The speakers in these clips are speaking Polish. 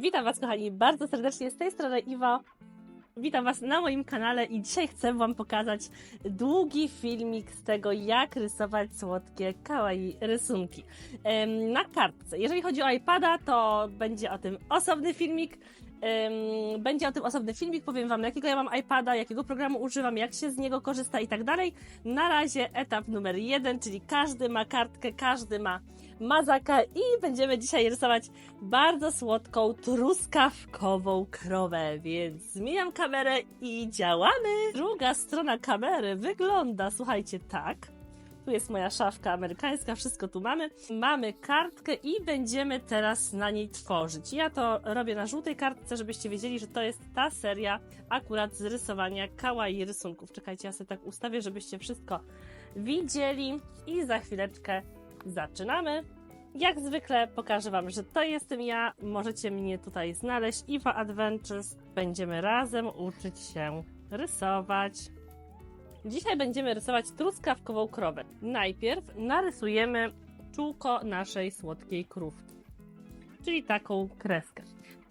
Witam Was, kochani, bardzo serdecznie z tej strony Iwo. Witam Was na moim kanale i dzisiaj chcę Wam pokazać długi filmik z tego, jak rysować słodkie kawaii rysunki na kartce. Jeżeli chodzi o iPada, to będzie o tym osobny filmik. Będzie o tym osobny filmik, powiem Wam, jakiego ja mam iPada, jakiego programu używam, jak się z niego korzysta i tak dalej. Na razie etap numer jeden, czyli każdy ma kartkę, każdy ma mazaka i będziemy dzisiaj rysować bardzo słodką, truskawkową krowę, więc zmieniam kamerę i działamy! Druga strona kamery wygląda, słuchajcie, tak. Tu jest moja szafka amerykańska, wszystko tu mamy. Mamy kartkę i będziemy teraz na niej tworzyć. Ja to robię na żółtej kartce, żebyście wiedzieli, że to jest ta seria akurat z rysowania kawaii rysunków. Czekajcie, ja sobie tak ustawię, żebyście wszystko widzieli i za chwileczkę zaczynamy. Jak zwykle pokażę Wam, że to jestem ja. Możecie mnie tutaj znaleźć. Iwa Adventures. Będziemy razem uczyć się rysować. Dzisiaj będziemy rysować truskawkową krowę. Najpierw narysujemy czółko naszej słodkiej krówki, czyli taką kreskę.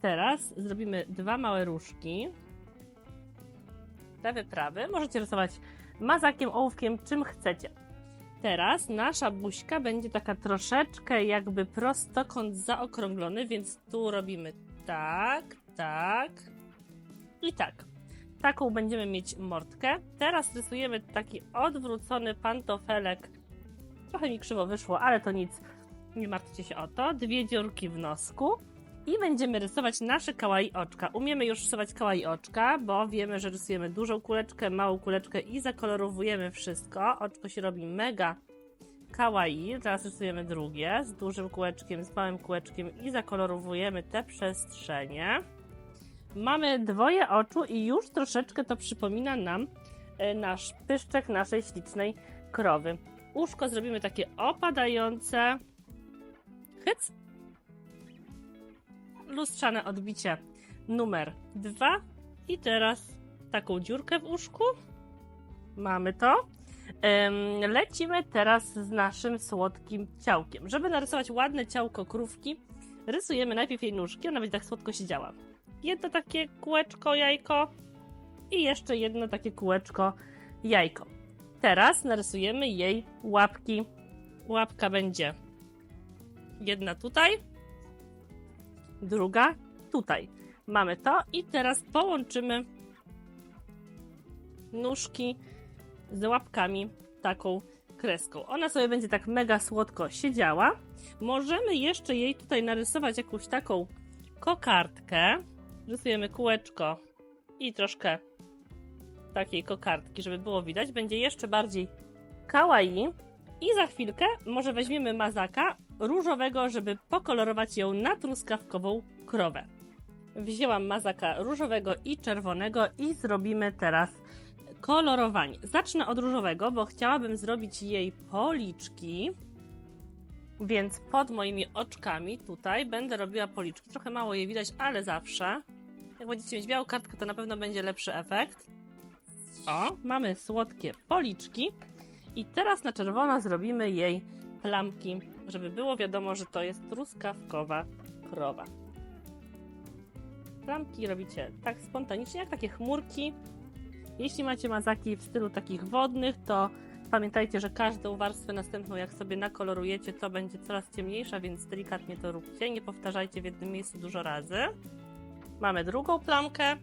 Teraz zrobimy dwa małe różki. Lewy, prawy. Możecie rysować mazakiem, ołówkiem, czym chcecie. Teraz nasza buźka będzie taka troszeczkę jakby prostokąt zaokrąglony, więc tu robimy tak, tak i tak. Taką będziemy mieć mordkę. Teraz rysujemy taki odwrócony pantofelek. Trochę mi krzywo wyszło, ale to nic. Nie martwcie się o to. Dwie dziurki w nosku. I będziemy rysować nasze kawaii oczka. Umiemy już rysować kawaii oczka, bo wiemy, że rysujemy dużą kuleczkę, małą kuleczkę i zakolorowujemy wszystko. Oczko się robi mega kawaii. Teraz rysujemy drugie z dużym kółeczkiem, z małym kółeczkiem i zakolorowujemy te przestrzenie. Mamy dwoje oczu i już troszeczkę to przypomina nam e, nasz pyszczek naszej ślicznej krowy. Uszko zrobimy takie opadające. Hyc. Lustrzane odbicie numer dwa. I teraz taką dziurkę w uszku. Mamy to. Lecimy teraz z naszym słodkim ciałkiem. Żeby narysować ładne ciałko krówki, rysujemy najpierw jej nóżki. Ona będzie tak słodko siedziała. Jedno takie kółeczko, jajko i jeszcze jedno takie kółeczko, jajko. Teraz narysujemy jej łapki. Łapka będzie jedna tutaj, druga tutaj. Mamy to i teraz połączymy nóżki z łapkami taką kreską. Ona sobie będzie tak mega słodko siedziała. Możemy jeszcze jej tutaj narysować jakąś taką kokardkę. Rysujemy kółeczko i troszkę takiej kokardki, żeby było widać. Będzie jeszcze bardziej kawaii. I za chwilkę może weźmiemy mazaka różowego, żeby pokolorować ją na truskawkową krowę. Wzięłam mazaka różowego i czerwonego i zrobimy teraz kolorowanie. Zacznę od różowego, bo chciałabym zrobić jej policzki. Więc pod moimi oczkami tutaj będę robiła policzki. Trochę mało je widać, ale zawsze. Jak będziecie mieć białą kartkę, to na pewno będzie lepszy efekt. O, mamy słodkie policzki. I teraz na czerwono zrobimy jej plamki, żeby było wiadomo, że to jest truskawkowa krowa. Plamki robicie tak spontanicznie, jak takie chmurki. Jeśli macie mazaki w stylu takich wodnych, to pamiętajcie, że każdą warstwę następną, jak sobie nakolorujecie, to będzie coraz ciemniejsza, więc delikatnie to róbcie. Nie powtarzajcie w jednym miejscu dużo razy. Mamy drugą plamkę.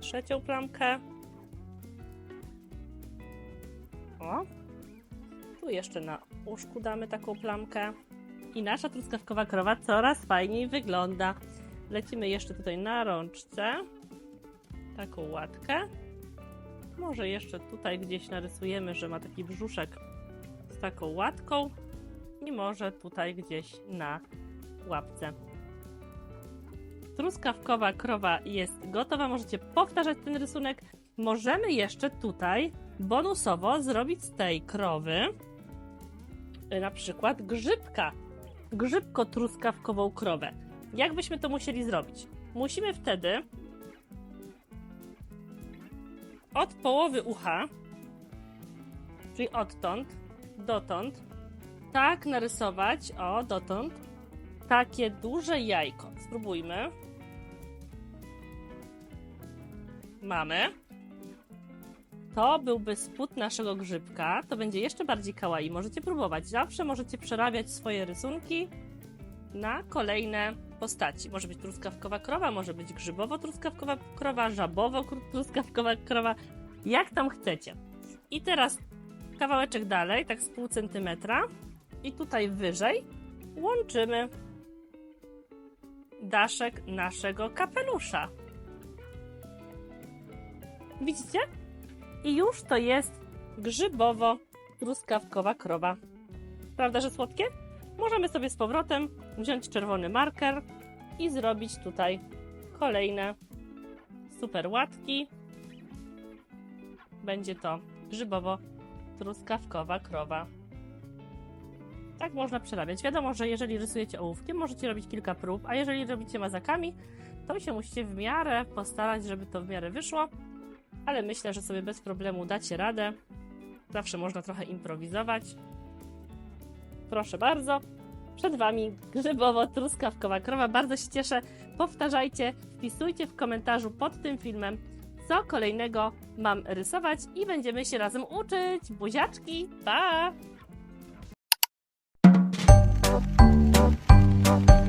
Trzecią plamkę. O. Tu jeszcze na uszku damy taką plamkę. I nasza truskawkowa krowa coraz fajniej wygląda. Lecimy jeszcze tutaj na rączce. Taką łatkę. Może jeszcze tutaj gdzieś narysujemy, że ma taki brzuszek z taką łatką. I może tutaj gdzieś na łapce. Truskawkowa krowa jest gotowa. Możecie powtarzać ten rysunek. Możemy jeszcze tutaj bonusowo zrobić z tej krowy y, na przykład grzybka. Grzybko truskawkową krowę. Jak byśmy to musieli zrobić? Musimy wtedy od połowy ucha, czyli odtąd, dotąd, tak narysować, o, dotąd, takie duże jajko. Spróbujmy. Mamy. To byłby spód naszego grzybka. To będzie jeszcze bardziej kawaii. Możecie próbować. Zawsze możecie przerabiać swoje rysunki na kolejne postaci. Może być truskawkowa krowa, może być grzybowo-truskawkowa krowa, żabowo-truskawkowa krowa. Jak tam chcecie. I teraz kawałeczek dalej, tak z pół centymetra. I tutaj wyżej łączymy daszek naszego kapelusza. Widzicie? I już to jest grzybowo-truskawkowa krowa. Prawda, że słodkie? Możemy sobie z powrotem wziąć czerwony marker i zrobić tutaj kolejne super łatki. Będzie to grzybowo-truskawkowa krowa. Tak można przerabiać. Wiadomo, że jeżeli rysujecie ołówkiem, możecie robić kilka prób, a jeżeli robicie mazakami, to się musicie w miarę postarać, żeby to w miarę wyszło, ale myślę, że sobie bez problemu dacie radę. Zawsze można trochę improwizować. Proszę bardzo. Przed Wami grzybowo-truskawkowa krowa. Bardzo się cieszę. Powtarzajcie, wpisujcie w komentarzu pod tym filmem, co kolejnego mam rysować i będziemy się razem uczyć. Buziaczki, pa! Bye.